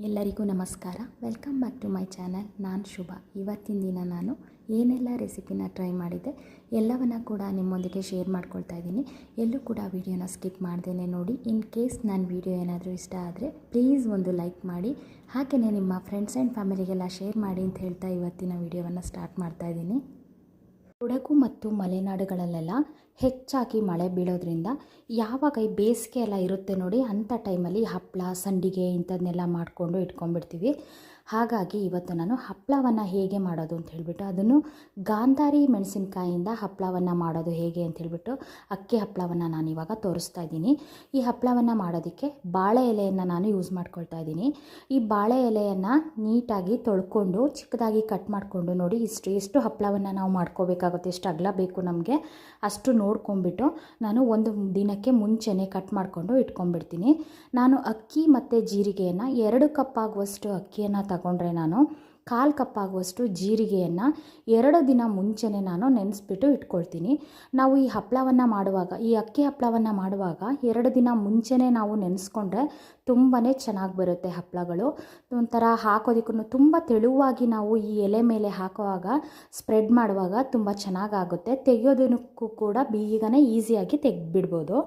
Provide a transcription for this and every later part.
ಎಲ್ಲರಿಗೂ ನಮಸ್ಕಾರ. Welcome back to my channel ನಾನು ಶುಭ. ಇವತ್ತಿನ ದಿನ ನಾನು ಏನೆಲ್ಲ ರೆಸಿಪಿನ ಟ್ರೈ ಮಾಡಿದೆ ಎಲ್ಲವನ್ನ ಕೂಡ ನಿಮ್ಮೊಂದಿಗೆ ಶೇರ್ ಮಾಡ್ಕೊಳ್ತಾ ಇದ್ದೀನಿ. ಎಲ್ಲೂ ಕೂಡ ವೀಡಿಯೋನ ಸ್ಕಿಪ್ ಮಾಡ್ದೇ ನೋಡಿ. ಇನ್ ಕೇಸ್ ನಾನು ವಿಡಿಯೋ ಏನಾದರೂ ಇಷ್ಟ ಆದರೆ ಪ್ಲೀಸ್ ಒಂದು ಲೈಕ್ ಮಾಡಿ. ಹಾಗೆಯೇ ನಿಮ್ಮ ಫ್ರೆಂಡ್ಸ್ ಆ್ಯಂಡ್ ಫ್ಯಾಮಿಲಿಗೆಲ್ಲ ಶೇರ್ ಮಾಡಿ ಅಂತ ಹೇಳ್ತಾ ಇವತ್ತಿನ ವೀಡಿಯೋವನ್ನು ಸ್ಟಾರ್ಟ್ ಮಾಡ್ತಾ ಇದ್ದೀನಿ. ಕೊಡಗು ಮತ್ತು ಮಲೆನಾಡುಗಳಲ್ಲೆಲ್ಲ ಹೆಚ್ಚಾಗಿ ಮಳೆ ಬೀಳೋದ್ರಿಂದ ಯಾವಾಗ ಈ ಬೇಸಿಗೆ ಎಲ್ಲ ಇರುತ್ತೆ ನೋಡಿ ಅಂಥ ಟೈಮಲ್ಲಿ ಹಪ್ಪಳ ಸಂಡಿಗೆ ಇಂಥದ್ದನ್ನೆಲ್ಲ ಮಾಡಿಕೊಂಡು ಇಟ್ಕೊಂಡ್ಬಿಡ್ತೀವಿ. ಹಾಗಾಗಿ ಇವತ್ತು ನಾನು ಹಪ್ಪಳವನ್ನು ಹೇಗೆ ಮಾಡೋದು ಅಂತ ಹೇಳಿಬಿಟ್ಟು ಅದನ್ನು ಗಾಂಧಾರಿ ಮೆಣಸಿನ್ಕಾಯಿಂದ ಹಪ್ಪಳವನ್ನು ಮಾಡೋದು ಹೇಗೆ ಅಂತ ಹೇಳಿಬಿಟ್ಟು ಅಕ್ಕಿ ಹಪ್ಪಳವನ್ನು ನಾನು ಇವಾಗ ತೋರಿಸ್ತಾ ಇದ್ದೀನಿ. ಈ ಹಪ್ಪಳವನ್ನು ಮಾಡೋದಕ್ಕೆ ಬಾಳೆ ಎಲೆಯನ್ನು ನಾನು ಯೂಸ್ ಮಾಡ್ಕೊಳ್ತಾ ಇದ್ದೀನಿ. ಈ ಬಾಳೆ ಎಲೆಯನ್ನು ನೀಟಾಗಿ ತೊಳ್ಕೊಂಡು, ಚಿಕ್ಕದಾಗಿ ಕಟ್ ಮಾಡಿಕೊಂಡು ನೋಡಿ ಇಷ್ಟು, ಎಷ್ಟು ಹಪ್ಪಳವನ್ನು ನಾವು ಮಾಡ್ಕೋಬೇಕಾಗುತ್ತೆ, ಎಷ್ಟು ಅಗಲ ಬೇಕು ನಮಗೆ, ಅಷ್ಟು ನೋಡ್ಕೊಂಬಿಟ್ಟು ನಾನು ಒಂದು ದಿನಕ್ಕೆ ಮುಂಚೆನೇ ಕಟ್ ಮಾಡಿಕೊಂಡು ಇಟ್ಕೊಂಡ್ಬಿಡ್ತೀನಿ. ನಾನು ಅಕ್ಕಿ ಮತ್ತು ಜೀರಿಗೆಯನ್ನು ಎರಡು ಕಪ್ ಆಗುವಷ್ಟು ಅಕ್ಕಿಯನ್ನು ತಗೊಂಡ್ರೆ ನಾನು ಕಾಲು ಕಪ್ಪಾಗುವಷ್ಟು ಜೀರಿಗೆಯನ್ನು ಎರಡು ದಿನ ಮುಂಚೆನೇ ನಾನು ನೆನೆಸ್ಬಿಟ್ಟು ಇಟ್ಕೊಳ್ತೀನಿ. ನಾವು ಈ ಹಪ್ಪಳವನ್ನು ಮಾಡುವಾಗ, ಈ ಅಕ್ಕಿ ಹಪ್ಪಳವನ್ನು ಮಾಡುವಾಗ ಎರಡು ದಿನ ಮುಂಚೆನೇ ನಾವು ನೆನೆಸ್ಕೊಂಡ್ರೆ ತುಂಬಾ ಚೆನ್ನಾಗಿ ಬರುತ್ತೆ ಹಪ್ಪಳಗಳು ಒಂಥರ ಹಾಕೋದಕ್ಕೂ ತುಂಬ ತೆಳುವಾಗಿ ನಾವು ಈ ಎಲೆ ಮೇಲೆ ಹಾಕುವಾಗ, ಸ್ಪ್ರೆಡ್ ಮಾಡುವಾಗ ತುಂಬ ಚೆನ್ನಾಗಾಗುತ್ತೆ. ತೆಗೆಯೋದಕ್ಕೂ ಕೂಡ ಬೀಗನೇ ಈಸಿಯಾಗಿ ತೆಗೆದ್ಬಿಡ್ಬೋದು.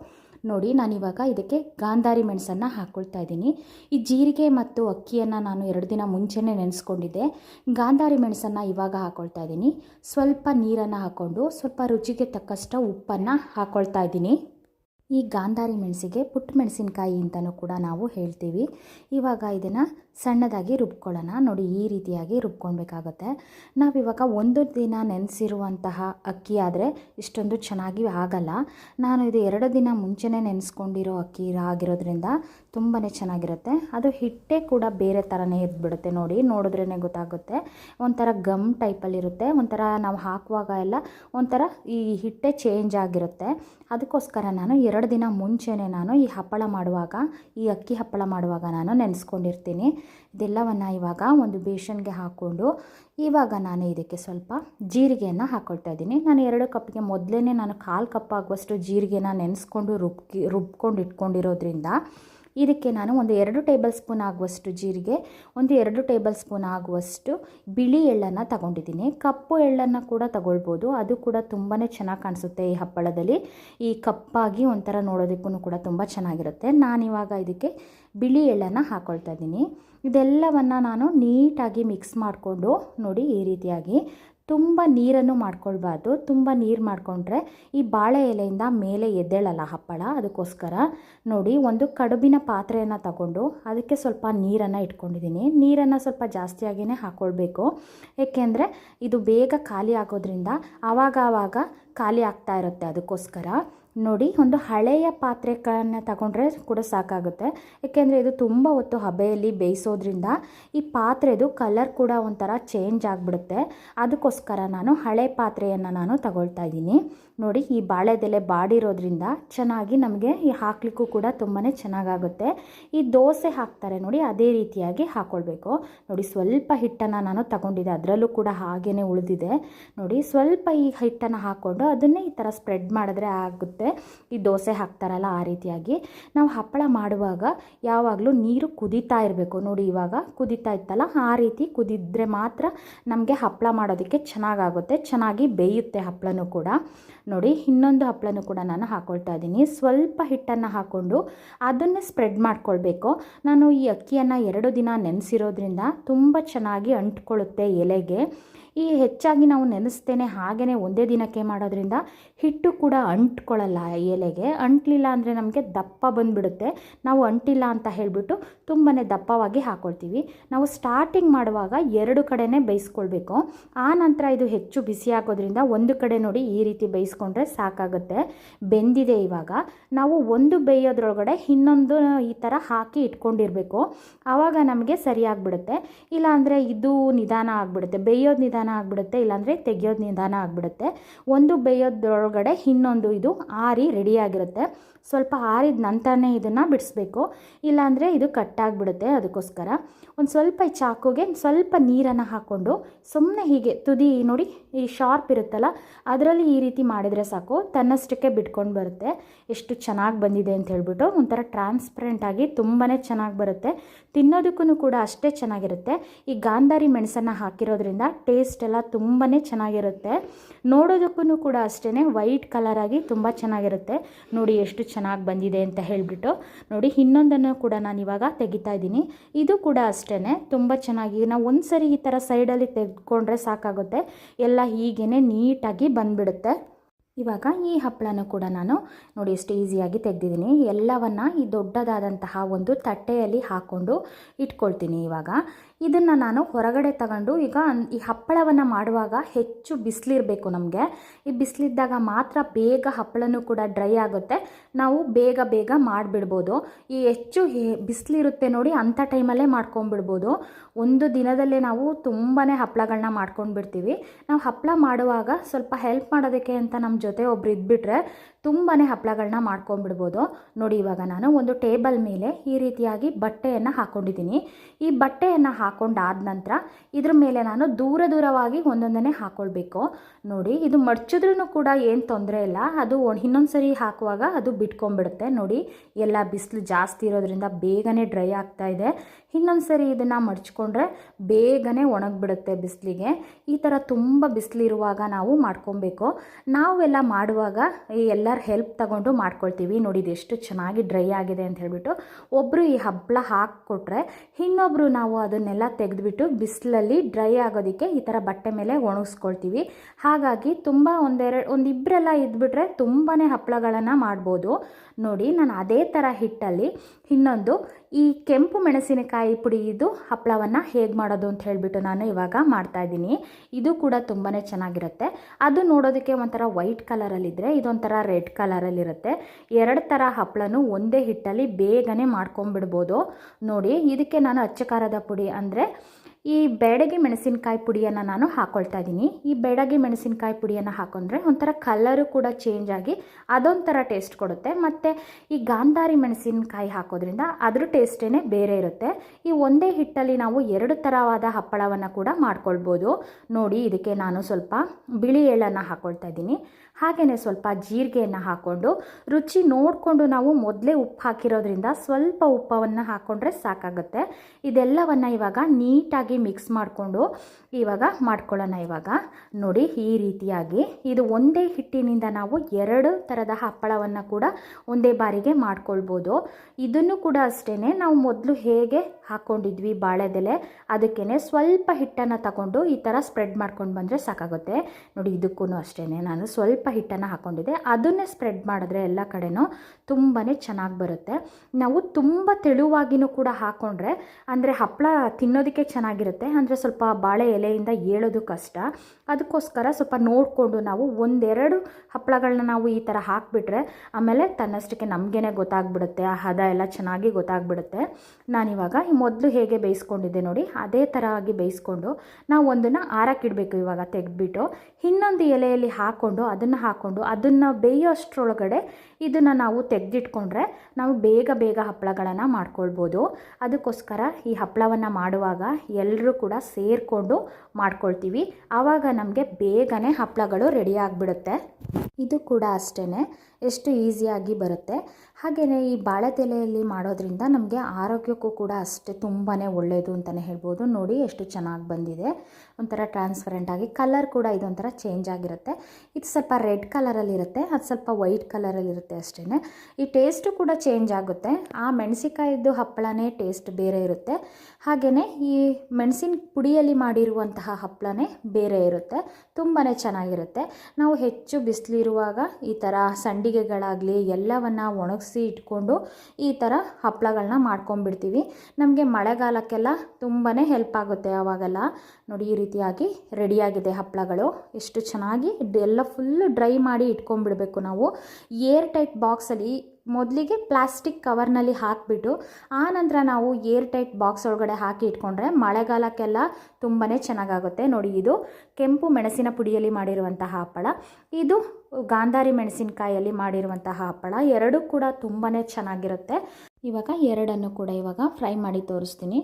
ನೋಡಿ ನಾನು ಇವಾಗ ಇದಕ್ಕೆ ಗಾಂಧಾರಿ ಮೆಣಸನ್ನು ಹಾಕ್ಕೊಳ್ತಾ ಇದ್ದೀನಿ. ಈ ಜೀರಿಗೆ ಮತ್ತು ಅಕ್ಕಿಯನ್ನು ನಾನು ಎರಡು ದಿನ ಮುಂಚೆನೇ ನೆನೆಸ್ಕೊಂಡಿದ್ದೆ. ಗಾಂಧಾರಿ ಮೆಣಸನ್ನು ಇವಾಗ ಹಾಕ್ಕೊಳ್ತಾ ಇದ್ದೀನಿ. ಸ್ವಲ್ಪ ನೀರನ್ನು ಹಾಕ್ಕೊಂಡು ಸ್ವಲ್ಪ ರುಚಿಗೆ ತಕ್ಕಷ್ಟು ಉಪ್ಪನ್ನು ಹಾಕ್ಕೊಳ್ತಾ ಇದ್ದೀನಿ. ಈ ಗಾಂಧಾರಿ ಮೆಣಸಿಗೆ ಪುಟ್ಟ ಮೆಣಸಿನಕಾಯಿ ಅಂತಲೂ ಕೂಡ ನಾವು ಹೇಳ್ತೀವಿ. ಇವಾಗ ಇದನ್ನು ಸಣ್ಣದಾಗಿ ರುಬ್ಕೊಳ್ಳೋಣ. ನೋಡಿ, ಈ ರೀತಿಯಾಗಿ ರುಬ್ಕೊಳ್ಬೇಕಾಗುತ್ತೆ. ನಾವಿವಾಗ ಒಂದು ದಿನ ನೆನೆಸಿರುವಂತಹ ಅಕ್ಕಿ ಆದರೆ ಇಷ್ಟೊಂದು ಚೆನ್ನಾಗಿ ಆಗಲ್ಲ. ನಾನು ಇದು ಎರಡು ದಿನ ಮುಂಚೆನೇ ನೆನೆಸ್ಕೊಂಡಿರೋ ಅಕ್ಕಿ ಆಗಿರೋದ್ರಿಂದ ತುಂಬಾ ಚೆನ್ನಾಗಿರುತ್ತೆ. ಅದು ಹಿಟ್ಟೇ ಕೂಡ ಬೇರೆ ಥರನೇ ಇದ್ಬಿಡುತ್ತೆ ನೋಡಿ ನೋಡಿದ್ರೇ ಗೊತ್ತಾಗುತ್ತೆ. ಒಂಥರ ಗಮ್ ಟೈಪಲ್ಲಿರುತ್ತೆ. ಒಂಥರ ನಾವು ಹಾಕುವಾಗ ಎಲ್ಲ ಒಂಥರ ಈ ಹಿಟ್ಟೆ ಚೇಂಜ್ ಆಗಿರುತ್ತೆ. ಅದಕ್ಕೋಸ್ಕರ ನಾನು ಎರಡು ದಿನ ಮುಂಚೆನೇ ನಾನು ಈ ಹಪ್ಪಳ ಮಾಡುವಾಗ, ಈ ಅಕ್ಕಿ ಹಪ್ಪಳ ಮಾಡುವಾಗ ನಾನು ನೆನೆಸ್ಕೊಂಡಿರ್ತೀನಿ. ಇದೆಲ್ಲವನ್ನು ಇವಾಗ ಒಂದು ಬೇಷನ್ಗೆ ಹಾಕ್ಕೊಂಡು ಇವಾಗ ನಾನು ಇದಕ್ಕೆ ಸ್ವಲ್ಪ ಜೀರಿಗೆಯನ್ನು ಹಾಕ್ಕೊಳ್ತಾ ಇದ್ದೀನಿ. ನಾನು ಎರಡು ಕಪ್ಗೆ ಮೊದಲೇ ನಾನು ಕಾಲು ಕಪ್ ಆಗುವಷ್ಟು ಜೀರಿಗೆನ ನೆನೆಸ್ಕೊಂಡು ರುಬ್ಕಿ, ರುಬ್ಕೊಂಡು ಇಟ್ಕೊಂಡಿರೋದ್ರಿಂದ ಇದಕ್ಕೆ ನಾನು ಒಂದು ಎರಡು ಟೇಬಲ್ ಸ್ಪೂನ್ ಆಗುವಷ್ಟು ಜೀರಿಗೆ, ಒಂದು ಎರಡು ಟೇಬಲ್ ಸ್ಪೂನ್ ಆಗುವಷ್ಟು ಬಿಳಿ ಎಳ್ಳನ್ನು ತಗೊಂಡಿದ್ದೀನಿ. ಕಪ್ಪು ಎಳ್ಳನ್ನು ಕೂಡ ತಗೊಳ್ಬೋದು. ಅದು ಕೂಡ ತುಂಬಾ ಚೆನ್ನಾಗಿ ಕಾಣಿಸುತ್ತೆ ಈ ಹಪ್ಪಳದಲ್ಲಿ. ಈ ಕಪ್ಪಾಗಿ ಒಂಥರ ನೋಡೋದಕ್ಕೂ ಕೂಡ ತುಂಬ ಚೆನ್ನಾಗಿರುತ್ತೆ. ನಾನಿವಾಗ ಇದಕ್ಕೆ ಬಿಳಿ ಎಳ್ಳನ್ನು ಹಾಕ್ಕೊಳ್ತಾ ಇದ್ದೀನಿ. ಇದೆಲ್ಲವನ್ನು ನಾನು ನೀಟಾಗಿ ಮಿಕ್ಸ್ ಮಾಡಿಕೊಂಡು ನೋಡಿ ಈ ರೀತಿಯಾಗಿ ತುಂಬ ನೀರನ್ನು ಮಾಡ್ಕೊಳ್ಬಾರ್ದು. ತುಂಬ ನೀರು ಮಾಡಿಕೊಂಡ್ರೆ ಈ ಬಾಳೆ ಎಲೆಯಿಂದ ಮೇಲೆ ಎದ್ದೇಳಲ್ಲ ಹಪ್ಪಳ. ಅದಕ್ಕೋಸ್ಕರ ನೋಡಿ ಒಂದು ಕಡುಬಿನ ಪಾತ್ರೆಯನ್ನು ತಗೊಂಡು ಅದಕ್ಕೆ ಸ್ವಲ್ಪ ನೀರನ್ನು ಇಟ್ಕೊಂಡಿದ್ದೀನಿ. ನೀರನ್ನು ಸ್ವಲ್ಪ ಜಾಸ್ತಿಯಾಗಿಯೇ ಹಾಕ್ಕೊಳ್ಬೇಕು ಏಕೆಂದರೆ ಇದು ಬೇಗ ಖಾಲಿ ಆಗೋದ್ರಿಂದ ಆವಾಗ ಆವಾಗ ಖಾಲಿ ಆಗ್ತಾ ಇರುತ್ತೆ ಅದಕ್ಕೋಸ್ಕರ. ನೋಡಿ, ಒಂದು ಹಳೆಯ ಪಾತ್ರೆಗಳನ್ನು ತಗೊಂಡ್ರೆ ಕೂಡ ಸಾಕಾಗುತ್ತೆ. ಏಕೆಂದರೆ ಇದು ತುಂಬ ಹೊತ್ತು ಹಬೆಯಲ್ಲಿ ಬೇಯಿಸೋದ್ರಿಂದ ಈ ಪಾತ್ರೆದು ಕಲರ್ ಕೂಡ ಒಂಥರ ಚೇಂಜ್ ಆಗಿಬಿಡುತ್ತೆ. ಅದಕ್ಕೋಸ್ಕರ ನಾನು ಹಳೆ ಪಾತ್ರೆಯನ್ನು ನಾನು ತಗೊಳ್ತಾ ಇದ್ದೀನಿ. ನೋಡಿ, ಈ ಬಾಳೆದೆಲೆ ಬಾಡಿರೋದ್ರಿಂದ ಚೆನ್ನಾಗಿ ನಮಗೆ ಈ ಹಾಕ್ಲಿಕ್ಕೂ ಕೂಡ ತುಂಬಾ ಚೆನ್ನಾಗಾಗುತ್ತೆ. ಈ ದೋಸೆ ಹಾಕ್ತಾರೆ ನೋಡಿ, ಅದೇ ರೀತಿಯಾಗಿ ಹಾಕ್ಕೊಳ್ಬೇಕು ನೋಡಿ, ಸ್ವಲ್ಪ ಹಿಟ್ಟನ್ನು ನಾನು ತಗೊಂಡಿದ್ದೆ, ಅದರಲ್ಲೂ ಕೂಡ ಹಾಗೇ ಉಳಿದಿದೆ. ನೋಡಿ, ಸ್ವಲ್ಪ ಈ ಹಿಟ್ಟನ್ನು ಹಾಕ್ಕೊಂಡು ಅದನ್ನೇ ಈ ಥರ ಸ್ಪ್ರೆಡ್ ಮಾಡಿದ್ರೆ ಆಗುತ್ತೆ. ಈ ದೋಸೆ ಹಾಕ್ತಾರಲ್ಲ ಆ ರೀತಿಯಾಗಿ. ನಾವು ಹಪ್ಪಳ ಮಾಡುವಾಗ ಯಾವಾಗಲೂ ನೀರು ಕುದೀತಾ ಇರಬೇಕು. ನೋಡಿ ಇವಾಗ ಕುದೀತಾ ಇತ್ತಲ್ಲ, ಆ ರೀತಿ ಕುದಿದ್ರೆ ಮಾತ್ರ ನಮಗೆ ಹಪ್ಪಳ ಮಾಡೋದಕ್ಕೆ ಚೆನ್ನಾಗಾಗುತ್ತೆ. ಚೆನ್ನಾಗಿ ಬೇಯುತ್ತೆ ಹಪ್ಪಳನೂ ಕೂಡ. ನೋಡಿ, ಇನ್ನೊಂದು ಹಪ್ಪಳನೂ ಕೂಡ ನಾನು ಹಾಕ್ಕೊಳ್ತಾ ಇದ್ದೀನಿ. ಸ್ವಲ್ಪ ಹಿಟ್ಟನ್ನು ಹಾಕ್ಕೊಂಡು ಅದನ್ನು ಸ್ಪ್ರೆಡ್ ಮಾಡ್ಕೊಳ್ಬೇಕು. ನಾನು ಈ ಅಕ್ಕಿಯನ್ನು ಎರಡು ದಿನ ನೆನೆಸಿರೋದ್ರಿಂದ ತುಂಬ ಚೆನ್ನಾಗಿ ಅಂಟ್ಕೊಳ್ಳುತ್ತೆ ಎಲೆಗೆ. ಈ ಹೆಚ್ಚಾಗಿ ನಾವು ನೆನೆಸ್ತೇನೆ ಹಾಗೆಯೇ ಒಂದೇ ದಿನಕ್ಕೆ ಮಾಡೋದ್ರಿಂದ ಹಿಟ್ಟು ಕೂಡ ಅಂಟ್ಕೊಳ್ಳಲ್ಲ ಎಲೆಗೆ. ಅಂಟಲಿಲ್ಲ ಅಂದರೆ ನಮಗೆ ದಪ್ಪ ಬಂದುಬಿಡುತ್ತೆ. ನಾವು ಅಂಟಿಲ್ಲ ಅಂತ ಹೇಳಿಬಿಟ್ಟು ತುಂಬಾ ದಪ್ಪವಾಗಿ ಹಾಕ್ಕೊಳ್ತೀವಿ ನಾವು ಸ್ಟಾರ್ಟಿಂಗ್ ಮಾಡುವಾಗ ಎರಡು ಕಡೆನೇ ಬೇಯಿಸ್ಕೊಳ್ಬೇಕು. ಆ ನಂತರ ಇದು ಹೆಚ್ಚು ಬಿಸಿ ಆಗೋದ್ರಿಂದ ಒಂದು ಕಡೆ ನೋಡಿ ಈ ರೀತಿ ಬೇಯಿಸ್ಕೊಂಡ್ರೆ ಸಾಕಾಗುತ್ತೆ. ಬೆಂದಿದೆ ಇವಾಗ. ನಾವು ಒಂದು ಬೇಯೋದ್ರೊಳಗಡೆ ಇನ್ನೊಂದು ಈ ಥರ ಹಾಕಿ ಇಟ್ಕೊಂಡಿರಬೇಕು. ಆವಾಗ ನಮಗೆ ಸರಿಯಾಗಿಬಿಡುತ್ತೆ ಇಲ್ಲಾಂದರೆ ಇದು ನಿಧಾನ ಆಗಿಬಿಡುತ್ತೆ. ಬೇಯೋದು ನಿಧಾನ ಆಗಿಬಿಡುತ್ತೆ. ಇಲ್ಲಾಂದರೆ ತೆಗಿಯೋದು ನಿಧಾನ ಆಗಿಬಿಡುತ್ತೆ. ಒಂದು ಬೇಯೋದ್ರೊಳಗಡೆ ಇನ್ನೊಂದು ಇದು ಆರಿ ರೆಡಿಯಾಗಿರುತ್ತೆ ಸ್ವಲ್ಪ ಆರಿದ ನಂತರನೇ ಇದನ್ನು ಬಿಡಿಸ್ಬೇಕು. ಇಲ್ಲಾಂದರೆ ಇದು ಕಟ್ಟಾಗಿಬಿಡುತ್ತೆ ಅದಕ್ಕೋಸ್ಕರ. ಒಂದು ಸ್ವಲ್ಪ ಚಾಕುಗೆ ಸ್ವಲ್ಪ ನೀರನ್ನು ಹಾಕ್ಕೊಂಡು ಸುಮ್ಮನೆ ಹೀಗೆ ತುದಿ ನೋಡಿ ಈ ಶಾರ್ಪ್ ಇರುತ್ತಲ್ಲ, ಅದರಲ್ಲಿ ಈ ರೀತಿ ಮಾಡಿದರೆ ಸಾಕು. ತನ್ನಷ್ಟಕ್ಕೆ ಬಿಟ್ಕೊಂಡು ಬರುತ್ತೆ. ಎಷ್ಟು ಚೆನ್ನಾಗಿ ಬಂದಿದೆ ಅಂತ ಹೇಳ್ಬಿಟ್ಟು ಒಂಥರ ಟ್ರಾನ್ಸ್ಪರೆಂಟ್ ಆಗಿ ತುಂಬಾ ಚೆನ್ನಾಗಿ ಬರುತ್ತೆ. ತಿನ್ನೋದಕ್ಕೂ ಕೂಡ ಅಷ್ಟೇ ಚೆನ್ನಾಗಿರುತ್ತೆ. ಈ ಗಾಂಧಾರಿ ಮೆಣಸನ್ನು ಹಾಕಿರೋದ್ರಿಂದ ಟೇಸ್ಟ್ ಎಲ್ಲ ತುಂಬಾ ಚೆನ್ನಾಗಿರುತ್ತೆ. ನೋಡೋದಕ್ಕೂ ಕೂಡ ಅಷ್ಟೇ ವೈಟ್ ಕಲರಾಗಿ ತುಂಬ ಚೆನ್ನಾಗಿರುತ್ತೆ. ನೋಡಿ ಎಷ್ಟು ಬಂದಿದೆ ಅಂತ ಹೇಳಿಬಿಟ್ಟು ನೋಡಿ, ಇನ್ನೊಂದನ್ನು ಕೂಡ ನಾನು ಇವಾಗ ತೆಗಿತಾ ಇದ್ದೀನಿ. ಇದು ಕೂಡ ಅಷ್ಟೇ ತುಂಬ ಚೆನ್ನಾಗಿ, ನಾವು ಒಂದು ಸರಿ ಈ ಥರ ಸೈಡಲ್ಲಿ ತೆಗೆದುಕೊಂಡ್ರೆ ಸಾಕಾಗುತ್ತೆ. ಎಲ್ಲ ಹೀಗೇ ನೀಟಾಗಿ ಬಂದುಬಿಡುತ್ತೆ. ಇವಾಗ ಈ ಹಪ್ಪಳನೂ ಕೂಡ ನಾನು ನೋಡಿ, ಎಷ್ಟು ಈಸಿಯಾಗಿ ತೆಗೆದಿದ್ದೀನಿ. ಎಲ್ಲವನ್ನು ಈ ದೊಡ್ಡದಾದಂತಹ ಒಂದು ತಟ್ಟೆಯಲ್ಲಿ ಹಾಕ್ಕೊಂಡು ಇಟ್ಕೊಳ್ತೀನಿ ಇವಾಗ. ಇದನ್ನು ನಾನು ಹೊರಗಡೆ ತಗೊಂಡು ಈಗ ಈ ಹಪ್ಪಳವನ್ನು ಮಾಡುವಾಗ ಹೆಚ್ಚು ಬಿಸಿಲಿರಬೇಕು ನಮಗೆ. ಈ ಬಿಸಿಲಿದ್ದಾಗ ಮಾತ್ರ ಬೇಗ ಹಪ್ಪಳನೂ ಕೂಡ ಡ್ರೈ ಆಗುತ್ತೆ. ನಾವು ಬೇಗ ಬೇಗ ಮಾಡಿಬಿಡ್ಬೋದು. ಈ ಹೆಚ್ಚು ಬಿಸಿಲಿರುತ್ತೆ ನೋಡಿ ಅಂಥ ಟೈಮಲ್ಲೇ ಮಾಡ್ಕೊಂಬಿಡ್ಬೋದು ಒಂದು ದಿನದಲ್ಲೇ ನಾವು ತುಂಬಾ ಹಪ್ಪಳಗಳನ್ನ ಮಾಡ್ಕೊಂಡು ಬಿಡ್ತೀವಿ ನಾವು ಹಪ್ಪಳ ಮಾಡುವಾಗ ಸ್ವಲ್ಪ ಹೆಲ್ಪ್ ಮಾಡೋದಕ್ಕೆ ಅಂತ ನಮ್ಮ ಜೊತೆ ಒಬ್ರು ಇದ್ಬಿಟ್ರೆ ತುಂಬಾ ಹಪ್ಪಳಗಳನ್ನ ಮಾಡ್ಕೊಂಡ್ಬಿಡ್ಬೋದು. ನೋಡಿ, ಇವಾಗ ನಾನು ಒಂದು ಟೇಬಲ್ ಮೇಲೆ ಈ ರೀತಿಯಾಗಿ ಬಟ್ಟೆಯನ್ನು ಹಾಕ್ಕೊಂಡಿದ್ದೀನಿ ಈ ಬಟ್ಟೆಯನ್ನು ಹಾಕ್ಕೊಂಡಾದ ನಂತರ ಇದ್ರ ಮೇಲೆ ನಾನು ದೂರ ದೂರವಾಗಿ ಒಂದೊಂದನ್ನೇ ಹಾಕ್ಕೊಳ್ಬೇಕು ನೋಡಿ, ಇದು ಮಡ್ಚಿದ್ರೂ ಕೂಡ ಏನು ತೊಂದರೆ ಇಲ್ಲ. ಅದು ಇನ್ನೊಂದು ಸರಿ ಹಾಕುವಾಗ ಅದು ಬಿಟ್ಕೊಂಡ್ಬಿಡುತ್ತೆ. ನೋಡಿ, ಎಲ್ಲ ಬಿಸಿಲು ಜಾಸ್ತಿ ಇರೋದ್ರಿಂದ ಬೇಗನೆ ಡ್ರೈ ಆಗ್ತಾ ಇದೆ. ಇನ್ನೊಂದು ಸರಿ ಇದನ್ನು ಮಡ್ಚಿಕೊಂಡ್ರೆ ಬೇಗನೆ ಒಣಗಿಬಿಡುತ್ತೆ ಬಿಸಿಲಿಗೆ. ಈ ಥರ ತುಂಬ ಬಿಸಿಲಿರುವಾಗ ನಾವು ಮಾಡ್ಕೊಬೇಕು ನಾವೆಲ್ಲ ಮಾಡುವಾಗ ಈ ಎಲ್ಲರ ಹೆಲ್ಪ್ ತಗೊಂಡು ಮಾಡ್ಕೊಳ್ತೀವಿ. ನೋಡಿ ಎಷ್ಟು ಚೆನ್ನಾಗಿ ಡ್ರೈ ಆಗಿದೆ ಅಂತ ಹೇಳ್ಬಿಟ್ಟು ಒಬ್ಬರು ಈ ಹಪ್ಪಳ ಹಾಕಿಕೊಟ್ರೆ ಇನ್ನೊಬ್ಬರು ನಾವು ಅದನ್ನೆಲ್ಲ ತೆಗೆದುಬಿಟ್ಟು ಬಿಸಿಲಲ್ಲಿ ಡ್ರೈ ಆಗೋದಕ್ಕೆ ಈ ಥರ ಬಟ್ಟೆ ಮೇಲೆ ಒಣಗಿಸ್ಕೊಳ್ತೀವಿ. ಹಾಗಾಗಿ ತುಂಬ ಒಂದೆರಡು ಒಂದಿಬ್ಬರೆಲ್ಲ ಇದ್ಬಿಟ್ರೆ ತುಂಬಾ ಹಪ್ಪಳಗಳನ್ನು ಮಾಡ್ಬೋದು. ನೋಡಿ ನಾನು ಅದೇ ಥರ ಹಿಟ್ಟಲ್ಲಿ ಇನ್ನೊಂದು ಈ ಕೆಂಪು ಮೆಣಸಿನಕಾಯಿ ಪುಡಿ ಇದು ಹಪ್ಪಳವನ್ನು ಹೇಗೆ ಮಾಡೋದು ಅಂತ ಹೇಳಿಬಿಟ್ಟು ನಾನು ಇವಾಗ ಮಾಡ್ತಾಯಿದ್ದೀನಿ ಇದು ಕೂಡ ತುಂಬಾ ಚೆನ್ನಾಗಿರುತ್ತೆ. ಅದು ನೋಡೋದಕ್ಕೆ ಒಂಥರ ವೈಟ್ ಕಲರಲ್ಲಿದ್ದರೆ ಇದೊಂಥರ ರೆಡ್ ಕಲರಲ್ಲಿರುತ್ತೆ. ಎರಡು ಥರ ಹಪ್ಪಳನೂ ಒಂದೇ ಹಿಟ್ಟಲ್ಲಿ ಬೇಗನೆ ಮಾಡ್ಕೊಂಬಿಡ್ಬೋದು ನೋಡಿ, ಇದಕ್ಕೆ ನಾನು ಅಚ್ಚಕಾರದ ಪುಡಿ ಅಂದರೆ ಈ ಬೆಡಗಿ ಮೆಣಸಿನಕಾಯಿ ಪುಡಿಯನ್ನು ನಾನು ಹಾಕ್ಕೊಳ್ತಾ ಇದ್ದೀನಿ ಈ ಬೆಡಗಿ ಮೆಣಸಿನಕಾಯಿ ಪುಡಿಯನ್ನು ಹಾಕೊಂಡ್ರೆ ಒಂಥರ ಕಲರು ಕೂಡ ಚೇಂಜ್ ಆಗಿ ಅದೊಂಥರ ಟೇಸ್ಟ್ ಕೊಡುತ್ತೆ. ಮತ್ತು ಈ ಗಾಂಧಾರಿ ಮೆಣಸಿನಕಾಯಿ ಹಾಕೋದ್ರಿಂದ ಅದ್ರ ಟೇಸ್ಟೇ ಬೇರೆ ಇರುತ್ತೆ. ಈ ಒಂದೇ ಹಿಟ್ಟಲ್ಲಿ ನಾವು ಎರಡು ಥರವಾದ ಹಪ್ಪಳವನ್ನು ಕೂಡ ಮಾಡ್ಕೊಳ್ಬೋದು. ನೋಡಿ, ಇದಕ್ಕೆ ನಾನು ಸ್ವಲ್ಪ ಬಿಳಿ ಎಳ್ಳನ್ನು ಹಾಕ್ಕೊಳ್ತಾ ಇದ್ದೀನಿ ಹಾಗೆಯೇ ಸ್ವಲ್ಪ ಜೀರಿಗೆಯನ್ನು ಹಾಕ್ಕೊಂಡು ರುಚಿ ನೋಡಿಕೊಂಡು ನಾವು ಮೊದಲೇ ಉಪ್ಪು ಹಾಕಿರೋದ್ರಿಂದ ಸ್ವಲ್ಪ ಉಪ್ಪವನ್ನು ಹಾಕ್ಕೊಂಡ್ರೆ ಸಾಕಾಗುತ್ತೆ. ಇದೆಲ್ಲವನ್ನು ಇವಾಗ ನೀಟಾಗಿ ಮಿಕ್ಸ್ ಮಾಡಿಕೊಂಡು ಇವಾಗ ಮಾಡ್ಕೊಳ್ಳೋಣ ಇವಾಗ. ನೋಡಿ ಈ ರೀತಿಯಾಗಿ ಇದು ಒಂದೇ ಹಿಟ್ಟಿನಿಂದ ನಾವು ಎರಡು ಥರದ ಹಪ್ಪಳವನ್ನು ಕೂಡ ಒಂದೇ ಬಾರಿಗೆ ಮಾಡ್ಕೊಳ್ಬೋದು. ಇದನ್ನು ಕೂಡ ಅಷ್ಟೇ ನಾವು ಮೊದಲು ಹೇಗೆ ಹಾಕ್ಕೊಂಡಿದ್ವಿ ಬಾಳೆದೆಲೆ ಅದಕ್ಕೇ ಸ್ವಲ್ಪ ಹಿಟ್ಟನ್ನು ತಗೊಂಡು ಈ ಥರ ಸ್ಪ್ರೆಡ್ ಮಾಡ್ಕೊಂಡು ಬಂದರೆ ಸಾಕಾಗುತ್ತೆ. ನೋಡಿ ಇದಕ್ಕೂ ಅಷ್ಟೇ ನಾನು ಸ್ವಲ್ಪ ಹಿಟ್ಟನ್ನು ಹಾಕ್ಕೊಂಡಿದ್ದೆ ಅದನ್ನೇ ಸ್ಪ್ರೆಡ್ ಮಾಡಿದ್ರೆ ಎಲ್ಲ ಕಡೆನೂ ತುಂಬಾ ಚೆನ್ನಾಗಿ ಬರುತ್ತೆ. ನಾವು ತುಂಬ ತೆಳುವಾಗಿನೂ ಕೂಡ ಹಾಕ್ಕೊಂಡ್ರೆ ಅಂದರೆ ಹಪ್ಪಳ ತಿನ್ನೋದಕ್ಕೆ ಚೆನ್ನಾಗಿರುತ್ತೆ, ಅಂದರೆ ಸ್ವಲ್ಪ ಬಾಳೆ ಎಲೆಯಿಂದ ಏಳೋದು ಕಷ್ಟ. ಅದಕ್ಕೋಸ್ಕರ ಸ್ವಲ್ಪ ನೋಡಿಕೊಂಡು ನಾವು ಒಂದೆರಡು ಹಪ್ಪಳಗಳನ್ನ ನಾವು ಈ ಥರ ಹಾಕಿಬಿಟ್ರೆ, ಆಮೇಲೆ ತನ್ನಷ್ಟಕ್ಕೆ ನಮಗೇನೆ ಗೊತ್ತಾಗ್ಬಿಡುತ್ತೆ, ಆ ಹದ ಎಲ್ಲ ಚೆನ್ನಾಗಿ ಗೊತ್ತಾಗ್ಬಿಡುತ್ತೆ. ನಾನಿವಾಗ ಮೊದಲು ಹೇಗೆ ಬೇಯಿಸ್ಕೊಂಡಿದ್ದೆ ನೋಡಿ, ಅದೇ ಥರ ಆಗಿ ಬೇಯಿಸ್ಕೊಂಡು ನಾವು ಒಂದನ್ನು ಆರಕ್ಕಿಡಬೇಕು ಇವಾಗ ತೆಗೆದ್ಬಿಟ್ಟು. ಇನ್ನೊಂದು ಎಲೆಯಲ್ಲಿ ಹಾಕ್ಕೊಂಡು ಅದನ್ನು ಹಾಕ್ಕೊಂಡು ಅದನ್ನು ಬೇಯೋ ಅಷ್ಟರೊಳಗಡೆ ಇದನ್ನು ನಾವು ತೆಗೆದಿಟ್ಕೊಂಡ್ರೆ ನಾವು ಬೇಗ ಬೇಗ ಹಪ್ಪಳಗಳನ್ನು ಮಾಡ್ಕೊಳ್ಬೋದು. ಅದಕ್ಕೋಸ್ಕರ ಈ ಹಪ್ಪಳವನ್ನು ಮಾಡುವಾಗ ಎಲ್ಲರೂ ಕೂಡ ಸೇರಿಕೊಂಡು ಮಾಡ್ಕೊಳ್ತೀವಿ. ಆವಾಗ ನಮಗೆ ಬೇಗನೆ ಹಪ್ಪಳಗಳು ರೆಡಿ ಆಗಿಬಿಡುತ್ತೆ. ಇದು ಕೂಡ ಅಷ್ಟೇ ಎಷ್ಟು ಈಸಿಯಾಗಿ ಬರುತ್ತೆ. ಹಾಗೆಯೇ ಈ ಬಾಳೆತೆಲೆಯಲ್ಲಿ ಮಾಡೋದ್ರಿಂದ ನಮಗೆ ಆರೋಗ್ಯಕ್ಕೂ ಕೂಡ ಅಷ್ಟೇ ತುಂಬಾ ಒಳ್ಳೆಯದು ಅಂತಲೇ ಹೇಳ್ಬೋದು. ನೋಡಿ ಎಷ್ಟು ಚೆನ್ನಾಗಿ ಬಂದಿದೆ. ಒಂಥರ ಟ್ರಾನ್ಸ್ಪರೆಂಟ್ ಆಗಿ ಕಲರ್ ಕೂಡ ಇದೊಂಥರ ಚೇಂಜ್ ಆಗಿರುತ್ತೆ. ಇದು ಸ್ವಲ್ಪ ರೆಡ್ ಕಲರಲ್ಲಿರುತ್ತೆ ಅದು ಸ್ವಲ್ಪ ವೈಟ್ ಕಲರಲ್ಲಿರುತ್ತೆ ಅಷ್ಟೇ ಈ ಟೇಸ್ಟು ಕೂಡ ಚೇಂಜ್ ಆಗುತ್ತೆ. ಆ ಮೆಣಸಿಕಾಯಿದ್ದು ಹಪ್ಪಳನೇ ಟೇಸ್ಟ್ ಬೇರೆ ಇರುತ್ತೆ. ಹಾಗೆಯೇ ಈ ಮೆಣಸಿನ ಪುಡಿಯಲ್ಲಿ ಮಾಡಿರುವಂತಹ ಹಪ್ಪಳನೇ ಬೇರೆ ಇರುತ್ತೆ. ತುಂಬಾ ಚೆನ್ನಾಗಿರುತ್ತೆ. ನಾವು ಹೆಚ್ಚು ಬಿಸಿಲಿರುವಾಗ ಈ ಥರ ಸಂಡಿಗೆಗಳಾಗಲಿ ಎಲ್ಲವನ್ನು ಒಣಗಿಸಿ ಇಟ್ಕೊಂಡು ಈ ಥರ ಹಪ್ಪಳಗಳನ್ನ ಮಾಡ್ಕೊಂಬಿಡ್ತೀವಿ. ನಮಗೆ ಮಳೆಗಾಲಕ್ಕೆಲ್ಲ ತುಂಬಾ ಹೆಲ್ಪ್ ಆಗುತ್ತೆ ಆವಾಗೆಲ್ಲ. ನೋಡಿ, ಈ ರೀತಿಯಾಗಿ ರೆಡಿಯಾಗಿದೆ ಹಪ್ಪಳಗಳು ಎಷ್ಟು ಚೆನ್ನಾಗಿ ಎಲ್ಲ ಫುಲ್ಲು ಡ್ರೈ ಮಾಡಿ ಇಟ್ಕೊಂಡ್ಬಿಡ್ಬೇಕು ನಾವು. ಏರ್ ಟೈಟ್ ಬಾಕ್ಸಲ್ಲಿ ಮೊದಲಿಗೆ ಪ್ಲಾಸ್ಟಿಕ್ ಕವರ್ನಲ್ಲಿ ಹಾಕಿಬಿಟ್ಟು ಆನಂತರ ನಾವು ಏರ್ ಟೈಟ್ ಬಾಕ್ಸ್ ಒಳಗಡೆ ಹಾಕಿ ಇಟ್ಕೊಂಡ್ರೆ ಮಳೆಗಾಲಕ್ಕೆಲ್ಲ ತುಂಬಾ ಚೆನ್ನಾಗಾಗುತ್ತೆ. ನೋಡಿ, ಇದು ಕೆಂಪು ಮೆಣಸಿನ ಪುಡಿಯಲ್ಲಿ ಮಾಡಿರುವಂತಹ ಹಪ್ಪಳ. ಇದು ಗಾಂಧಾರಿ ಮೆಣಸಿನಕಾಯಲ್ಲಿ ಮಾಡಿರುವಂತಹ ಹಪ್ಪಳ. ಎರಡೂ ಕೂಡ ತುಂಬಾ ಚೆನ್ನಾಗಿರುತ್ತೆ. ಇವಾಗ ಎರಡನ್ನು ಕೂಡ ಇವಾಗ ಫ್ರೈ ಮಾಡಿ ತೋರಿಸ್ತೀನಿ.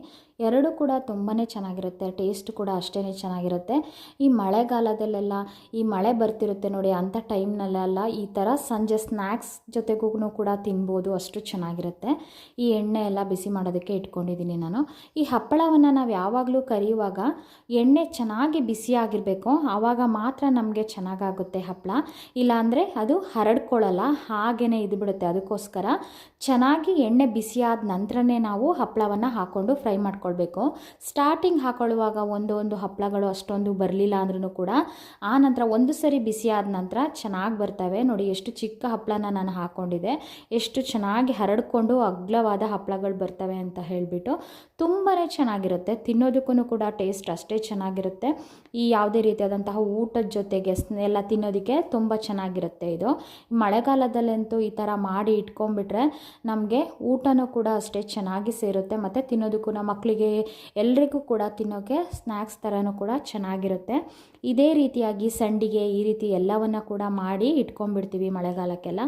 ಎರಡು ಕೂಡ ತುಂಬಾ ಚೆನ್ನಾಗಿರುತ್ತೆ, ಟೇಸ್ಟ್ ಕೂಡ ಅಷ್ಟೇ ಚೆನ್ನಾಗಿರುತ್ತೆ. ಈ ಮಳೆಗಾಲದಲ್ಲೆಲ್ಲ, ಈ ಮಳೆ ಬರ್ತಿರುತ್ತೆ ನೋಡಿ, ಅಂಥ ಟೈಮ್ನಲ್ಲೆಲ್ಲ ಈ ಥರ ಸಂಜೆ ಸ್ನ್ಯಾಕ್ಸ್ ಜೊತೆಗೂ ಕೂಡ ತಿನ್ಬೋದು, ಅಷ್ಟು ಚೆನ್ನಾಗಿರುತ್ತೆ. ಈ ಎಣ್ಣೆ ಎಲ್ಲ ಬಿಸಿ ಮಾಡೋದಕ್ಕೆ ಇಟ್ಕೊಂಡಿದ್ದೀನಿ ನಾನು. ಈ ಹಪ್ಪಳವನ್ನು ನಾವು ಯಾವಾಗಲೂ ಕರಿಯುವಾಗ ಎಣ್ಣೆ ಚೆನ್ನಾಗಿ ಬಿಸಿಯಾಗಿರಬೇಕು ಆವಾಗ ಮಾತ್ರ ನಮಗೆ ಚೆನ್ನಾಗಾಗುತ್ತೆ ಹಪ್ಪಳ. ಇಲ್ಲಾಂದರೆ ಅದು ಹರಡ್ಕೊಳ್ಳಲ್ಲ ಹಾಗೇ ಇದು ಬಿಡುತ್ತೆ ಅದಕ್ಕೋಸ್ಕರ ಚೆನ್ನಾಗಿ ಎಣ್ಣೆ ಬಿಸಿಯಾದ ನಂತರನೇ ನಾವು ಹಪ್ಪಳವನ್ನು ಹಾಕ್ಕೊಂಡು ಫ್ರೈ ಮಾಡ್ಕೊಳ್ಬೇಕು. ಸ್ಟಾರ್ಟಿಂಗ್ ಹಾಕೊಳ್ಳುವಾಗ ಒಂದೊಂದು ಒಂದು ಹಪ್ಪಳಗಳು ಅಷ್ಟೊಂದು ಬರಲಿಲ್ಲ ಅಂದ್ರೂ ಕೂಡ ಆ ನಂತರ ಒಂದು ಸರಿ ಬಿಸಿಯಾದ ನಂತರ ಚೆನ್ನಾಗಿ ಬರ್ತವೆ. ನೋಡಿ ಎಷ್ಟು ಚಿಕ್ಕ ಹಪ್ಪಳನ ನಾನು ಹಾಕ್ಕೊಂಡಿದ್ದೆ ಎಷ್ಟು ಚೆನ್ನಾಗಿ ಹರಡ್ಕೊಂಡು ಅಗ್ಲವಾದ ಹಪ್ಪಳಗಳು ಬರ್ತವೆ ಅಂತ ಹೇಳಿಬಿಟ್ಟು ತುಂಬಾ ಚೆನ್ನಾಗಿರುತ್ತೆ. ತಿನ್ನೋದಕ್ಕೂ ಕೂಡ ಟೇಸ್ಟ್ ಅಷ್ಟೇ ಚೆನ್ನಾಗಿರುತ್ತೆ. ಈ ಯಾವುದೇ ರೀತಿಯಾದಂತಹ ಊಟದ ಜೊತೆಗೆ ಎಲ್ಲ ತಿನ್ನೋದಕ್ಕೆ ತುಂಬ ಚೆನ್ನಾಗಿರುತ್ತೆ ಇದು. ಮಳೆಗಾಲದಲ್ಲಂತೂ ಈ ಥರ ಮಾಡಿ ಇಟ್ಕೊಂಡ್ಬಿಟ್ರೆ ನಮಗೆ ಊಟನೂ ಕೂಡ ಅಷ್ಟೇ ಚೆನ್ನಾಗಿ ಸೇರುತ್ತೆ. ಮತ್ತು ತಿನ್ನೋದಕ್ಕೂ ನಮ್ಮ ಮಕ್ಕಳಿಗೆ ಎಲ್ರಿಗೂ ಕೂಡ ತಿನ್ನೋಕ್ಕೆ ಸ್ನ್ಯಾಕ್ಸ್ ಥರನೂ ಕೂಡ ಚೆನ್ನಾಗಿರುತ್ತೆ. ಇದೇ ರೀತಿಯಾಗಿ ಸಂಡಿಗೆ ಈ ರೀತಿ ಎಲ್ಲವನ್ನು ಕೂಡ ಮಾಡಿ ಇಟ್ಕೊಂಡ್ಬಿಡ್ತೀವಿ ಮಳೆಗಾಲಕ್ಕೆಲ್ಲ.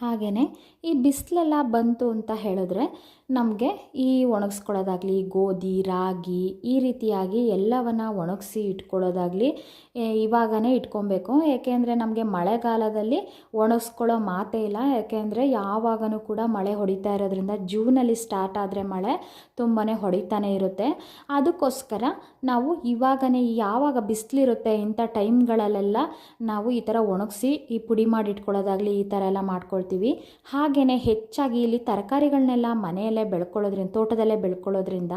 ಹಾಗೆಯೇ ಈ ಬಿಸಿಲೆಲ್ಲ ಬಂತು ಅಂತ ಹೇಳಿದ್ರೆ ನಮಗೆ ಈ ಒಣಗಿಸ್ಕೊಳ್ಳೋದಾಗಲಿ, ಗೋಧಿ, ರಾಗಿ ಈ ರೀತಿಯಾಗಿ ಎಲ್ಲವನ್ನು ಒಣಗಿಸಿ ಇಟ್ಕೊಳ್ಳೋದಾಗಲಿ ಇವಾಗನೇ ಇಟ್ಕೊಬೇಕು. ಏಕೆಂದರೆ ನಮಗೆ ಮಳೆಗಾಲದಲ್ಲಿ ಒಣಗಿಸ್ಕೊಳ್ಳೋ ಮಾತೇ ಇಲ್ಲ. ಯಾಕೆಂದರೆ ಯಾವಾಗಲೂ ಕೂಡ ಮಳೆ ಹೊಡಿತಾ ಇರೋದ್ರಿಂದ ಜೂನಲ್ಲಿ ಸ್ಟಾರ್ಟ್ ಆದರೆ ಮಳೆ ತುಂಬಾ ಹೊಡಿತಾನೆ ಇರುತ್ತೆ. ಅದಕ್ಕೋಸ್ಕರ ನಾವು ಇವಾಗನೇ ಯಾವಾಗ ಬಿಸಿಲಿರುತ್ತೆ ಇಂಥ ಟೈಮ್ಗಳಲ್ಲೆಲ್ಲ ನಾವು ಈ ಥರ ಒಣಗಿಸಿ ಈ ಪುಡಿ ಮಾಡಿ ಇಟ್ಕೊಳ್ಳೋದಾಗಲಿ ಈ ಥರ ಎಲ್ಲ ಮಾಡ್ಕೊಳ್ತೀವಿ. ಹಾಗೆಯೇ ಹೆಚ್ಚಾಗಿ ಇಲ್ಲಿ ತರಕಾರಿಗಳನ್ನೆಲ್ಲ ಮನೆಯಲ್ಲೇ ಬೆಳ್ಕೊಳ್ಳೋದ್ರಿಂದ, ತೋಟದಲ್ಲೇ ಬೆಳ್ಕೊಳ್ಳೋದ್ರಿಂದ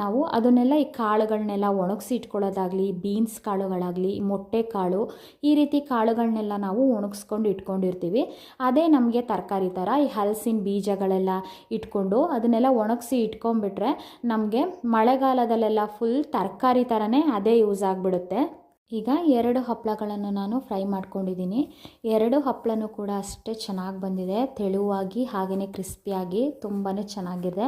ನಾವು ಅದನ್ನೆಲ್ಲ ಈ ಕಾಳುಗಳನ್ನೆಲ್ಲ ಒಣಗಿಸಿ ಇಟ್ಕೊಳ್ಳೋದಾಗಲಿ ಬೀನ್ಸ್ ಕಾಳುಗಳಾಗಲಿ, ಮೊಟ್ಟೆ ಕಾಳು, ಈ ರೀತಿ ಕಾಳುಗಳನ್ನೆಲ್ಲ ನಾವು ಒಣಗಿಸ್ಕೊಂಡು ಇಟ್ಕೊಂಡಿರ್ತೀವಿ. ಅದೇ ನಮಗೆ ತರಕಾರಿ ಥರ ಈ ಹಲಸಿನ ಬೀಜಗಳೆಲ್ಲ ಇಟ್ಕೊಂಡು ಅದನ್ನೆಲ್ಲ ಒಣಗಿಸಿ ಇಟ್ಕೊಂಡ್ಬಿಟ್ರೆ ನಮಗೆ ಮಳೆಗಾಲದಲ್ಲೆಲ್ಲ ಫುಲ್ ತರಕಾರಿ ಥರನೇ ಅದೇ ಯೂಸ್ ಆಗಿಬಿಡುತ್ತೆ. ಈಗ ಎರಡು ಹಪ್ಪಳಗಳನ್ನು ನಾನು ಫ್ರೈ ಮಾಡ್ಕೊಂಡಿದ್ದೀನಿ. ಎರಡು ಹಪ್ಪಳನೂ ಕೂಡ ಅಷ್ಟೇ ಚೆನ್ನಾಗಿ ಬಂದಿದೆ. ತೆಳುವಾಗಿ ಹಾಗೆಯೇ ಕ್ರಿಸ್ಪಿಯಾಗಿ ತುಂಬಾ ಚೆನ್ನಾಗಿದೆ.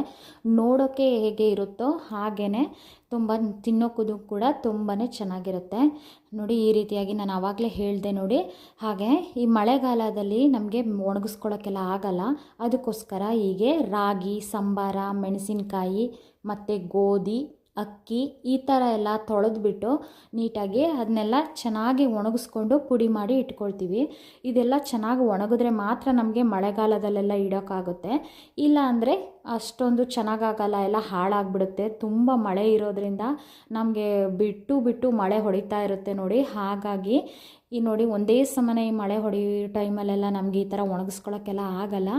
ನೋಡೋಕ್ಕೆ ಹೇಗೆ ಇರುತ್ತೋ ಹಾಗೆಯೇ ತುಂಬ ತಿನ್ನೋಕ್ಕೂ ಕೂಡ ತುಂಬಾ ಚೆನ್ನಾಗಿರುತ್ತೆ. ನೋಡಿ, ಈ ರೀತಿಯಾಗಿ ನಾನು ಆವಾಗಲೇ ಹೇಳಿದೆ ನೋಡಿ. ಹಾಗೆ ಈ ಮಳೆಗಾಲದಲ್ಲಿ ನಮಗೆ ಒಣಗಿಸ್ಕೊಳ್ಳೋಕ್ಕೆಲ್ಲ ಆಗಲ್ಲ. ಅದಕ್ಕೋಸ್ಕರ ಹೀಗೆ ರಾಗಿ, ಸಂಬಾರ, ಮೆಣಸಿನಕಾಯಿ ಮತ್ತು ಗೋಧಿ ಅಕ್ಕಿ ಈ ಥರ ಎಲ್ಲ ತೊಳೆದ್ಬಿಟ್ಟು ನೀಟಾಗಿ ಅದನ್ನೆಲ್ಲ ಚೆನ್ನಾಗಿ ಒಣಗಿಸ್ಕೊಂಡು ಪುಡಿ ಮಾಡಿ ಇಟ್ಕೊಳ್ತೀವಿ. ಇದೆಲ್ಲ ಚೆನ್ನಾಗಿ ಒಣಗಿದ್ರೆ ಮಾತ್ರ ನಮಗೆ ಮಳೆಗಾಲದಲ್ಲೆಲ್ಲ ಇಡೋಕ್ಕಾಗುತ್ತೆ. ಇಲ್ಲ ಅಂದರೆ ಅಷ್ಟೊಂದು ಚೆನ್ನಾಗಾಗಲ್ಲ, ಎಲ್ಲ ಹಾಳಾಗ್ಬಿಡುತ್ತೆ. ತುಂಬ ಮಳೆ ಇರೋದರಿಂದ ನಮಗೆ ಬಿಟ್ಟು ಬಿಟ್ಟು ಮಳೆ ಹೊಡಿತಾ ಇರುತ್ತೆ ನೋಡಿ. ಹಾಗಾಗಿ ಈ ನೋಡಿ ಒಂದೇ ಸಮನೆ ಈ ಮಳೆ ಹೊಡೆಯೋ ಟೈಮಲ್ಲೆಲ್ಲ ನಮಗೆ ಈ ಥರ ಒಣಗಿಸ್ಕೊಳ್ಳೋಕ್ಕೆಲ್ಲ ಆಗಲ್ಲ.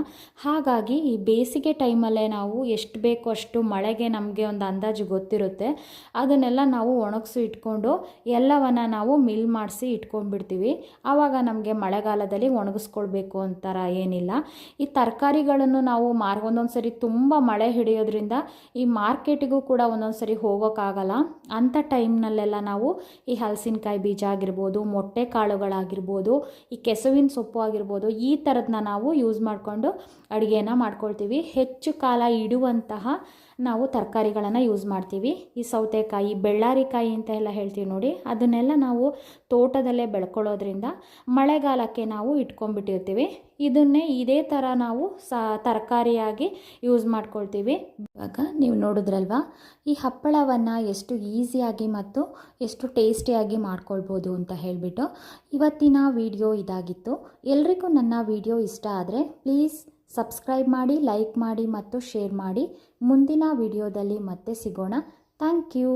ಹಾಗಾಗಿ ಈ ಬೇಸಿಗೆ ಟೈಮಲ್ಲೇ ನಾವು ಎಷ್ಟು ಬೇಕೋ ಅಷ್ಟು ಮಳೆಗೆ ನಮಗೆ ಒಂದು ಅಂದಾಜು ಗೊತ್ತಿರುತ್ತೆ. ಅದನ್ನೆಲ್ಲ ನಾವು ಒಣಗಿಸಿ ಇಟ್ಕೊಂಡು ಎಲ್ಲವನ್ನು ನಾವು ಮಿಲ್ ಮಾಡಿಸಿ ಇಟ್ಕೊಂಡ್ಬಿಡ್ತೀವಿ. ಆವಾಗ ನಮಗೆ ಮಳೆಗಾಲದಲ್ಲಿ ಒಣಗಿಸ್ಕೊಳ್ಬೇಕು ಅಂತಾರ ಏನಿಲ್ಲ. ಈ ತರಕಾರಿಗಳನ್ನು ನಾವು ಮಾರ್ ಒಂದೊಂದು ಸರಿ ತುಂಬ ಮಳೆ ಹಿಡಿಯೋದ್ರಿಂದ ಈ ಮಾರ್ಕೆಟಿಗೂ ಕೂಡ ಒಂದೊಂದು ಸರಿ ಹೋಗೋಕ್ಕಾಗಲ್ಲ. ಅಂಥ ಟೈಮ್ನಲ್ಲೆಲ್ಲ ನಾವು ಈ ಹಲಸಿನಕಾಯಿ ಬೀಜ ಆಗಿರ್ಬೋದು, ಮೊಟ್ಟೆ ಕಾಳುಗಳಾಗಿರ್ಬೋದು, ಈ ಕೆಸುವಿನ ಸೊಪ್ಪು ಆಗಿರ್ಬೋದು, ಈ ಥರದನ್ನ ನಾವು ಯೂಸ್ ಮಾಡಿಕೊಂಡು ಅಡುಗೆನ ಮಾಡ್ಕೊಳ್ತೀವಿ. ಹೆಚ್ಚು ಕಾಲ ಇಡುವಂತಹ ನಾವು ತರಕಾರಿಗಳನ್ನು ಯೂಸ್ ಮಾಡ್ತೀವಿ. ಈ ಸೌತೆಕಾಯಿ, ಬೆಳ್ಳಾರಿಕಾಯಿ ಅಂತ ಎಲ್ಲ ಹೇಳ್ತೀವಿ ನೋಡಿ. ಅದನ್ನೆಲ್ಲ ನಾವು ತೋಟದಲ್ಲೇ ಬೆಳ್ಕೊಳ್ಳೋದ್ರಿಂದ ಮಳೆಗಾಲಕ್ಕೆ ನಾವು ಇಟ್ಕೊಂಡ್ಬಿಟ್ಟಿರ್ತೀವಿ. ಇದನ್ನೇ ಇದೇ ಥರ ನಾವು ಸ, ತರಕಾರಿಯಾಗಿ ಯೂಸ್ ಮಾಡ್ಕೊಳ್ತೀವಿ. ಇವಾಗ ನೀವು ನೋಡಿದ್ರಲ್ವಾ, ಈ ಹಪ್ಪಳವನ್ನು ಎಷ್ಟು ಈಸಿಯಾಗಿ ಮತ್ತು ಎಷ್ಟು ಟೇಸ್ಟಿಯಾಗಿ ಮಾಡ್ಕೊಳ್ಬೋದು ಅಂತ ಹೇಳಿಬಿಟ್ಟು ಇವತ್ತಿನ ವಿಡಿಯೋ ಇದಾಗಿತ್ತು. ಎಲ್ರಿಗೂ ನನ್ನ ವಿಡಿಯೋ ಇಷ್ಟ ಆದರೆ ಪ್ಲೀಸ್ ಸಬ್ಸ್ಕ್ರೈಬ್ ಮಾಡಿ ಲೈಕ್ ಮಾಡಿ ಮತ್ತು ಶೇರ್ ಮಾಡಿ. ಮುಂದಿನ ವಿಡಿಯೋದಲ್ಲಿ ಮತ್ತೆ ಸಿಗೋಣ. Thank you